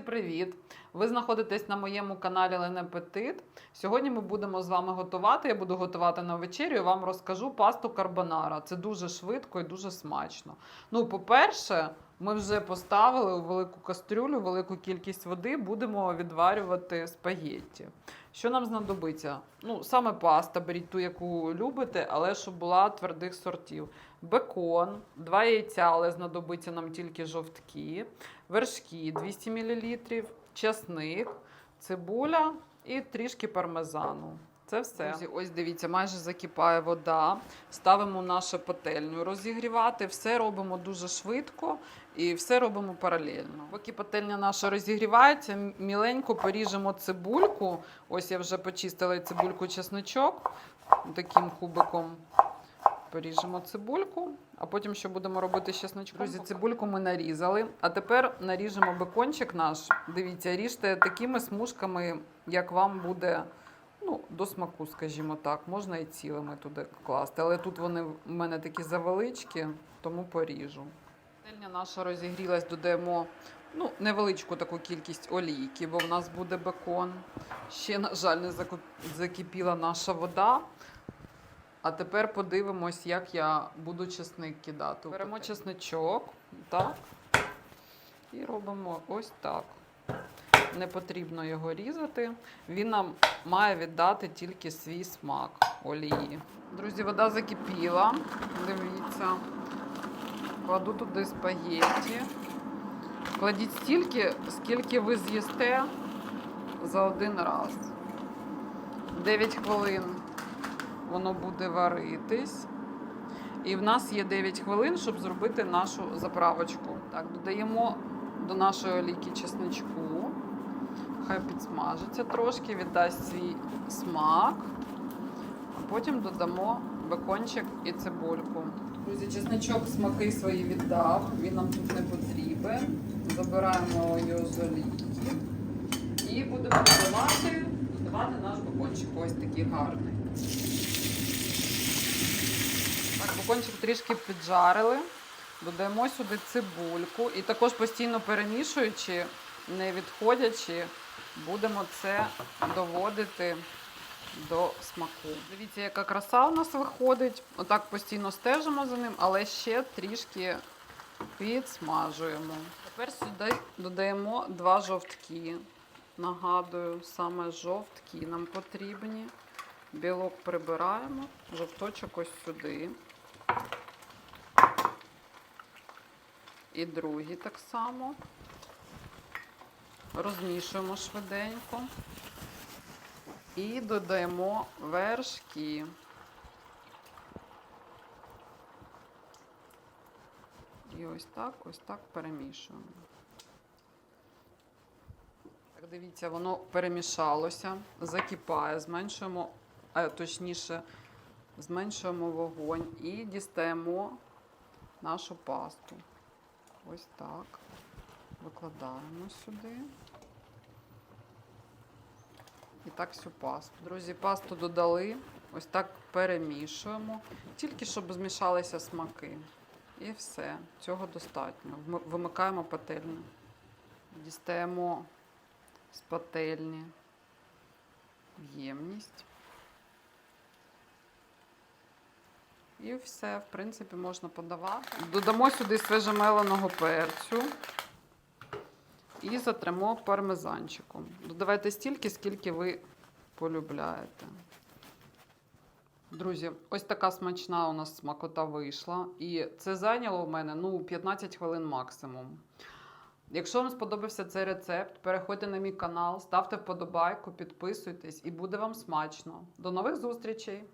Друзі, привіт! Ви знаходитесь на моєму каналі Ленепетит. Сьогодні ми будемо з вами готувати. Я буду готувати на вечерю і вам розкажу пасту карбонара. Це дуже швидко і дуже смачно. Ну, по-перше, ми вже поставили у велику кастрюлю велику кількість води, будемо відварювати спагетті. Що нам знадобиться? Ну, саме паста, беріть ту, яку любите, але щоб була твердих сортів. Бекон, два яйця, але знадобиться нам тільки жовтки, вершки 200 мл, чесник, цибуля і трішки пармезану. Це все. Друзі, ось дивіться, майже закипає вода. Ставимо нашу пательню розігрівати. Все робимо дуже швидко і все робимо паралельно. Поки пательня наша розігрівається, міленько поріжемо цибульку. Ось я вже почистила цибульку чесничок таким кубиком. Поріжемо цибульку, а потім що будемо робити з чесночком? Друзі, цибульку ми нарізали. А тепер наріжемо бекончик наш. Дивіться, ріжте такими смужками, як вам буде ну, до смаку, скажімо так. Можна і цілими туди класти. Але тут вони в мене такі завеличкі, тому поріжу. Пательня наша розігрілась, додаємо ну, невеличку таку кількість олійки, бо в нас буде бекон. Ще, на жаль, не закипіла наша вода. А тепер подивимось, як я буду чесник кидати. Беремо чесничок, так. І робимо ось так. Не потрібно його різати. Він нам має віддати тільки свій смак олії. Друзі, вода закипіла. Дивіться. Кладу туди спагетті. Кладіть стільки, скільки ви з'їсте за один раз. 9 хвилин воно буде варитись. І в нас є 9 хвилин, щоб зробити нашу заправочку. Так, додаємо до нашої олійки чесничку. Хай підсмажиться трошки, віддасть свій смак. А потім додамо бекончик і цибульку. Друзі, чесничок смаки свої віддав, він нам тут не потрібен. Забираємо його з олійки. І будемо додавати, додавати наш бекончик ось такий гарний. Так, бекончик трішки піджарили. Додаємо сюди цибульку і також постійно перемішуючи, не відходячи, будемо це доводити до смаку. Дивіться, яка краса у нас виходить. Отак постійно стежимо за ним, але ще трішки підсмажуємо. Тепер сюди додаємо два жовтки. Нагадую, саме жовтки нам потрібні. Білок прибираємо, жовточок ось сюди. І другий так само. Розмішуємо швиденько. І додаємо вершки. І ось так, ось так перемішуємо. Так, дивіться, воно перемішалося, закипає, зменшуємо, а точніше, зменшуємо вогонь і дістаємо нашу пасту. Ось так. Викладаємо сюди. І так всю пасту. Друзі, пасту додали. Ось так перемішуємо. Тільки щоб змішалися смаки. І все. Цього достатньо. Вимикаємо пательню. Дістаємо з пательні ємність. І все, в принципі, можна подавати. Додамо сюди свежемеленого перцю і затремо пармезанчиком. Додавайте стільки, скільки ви полюбляєте. Друзі, ось така смачна у нас смакота вийшла. І це зайняло в мене ну, 15 хвилин максимум. Якщо вам сподобався цей рецепт, переходьте на мій канал, ставте вподобайку, підписуйтесь і буде вам смачно. До нових зустрічей!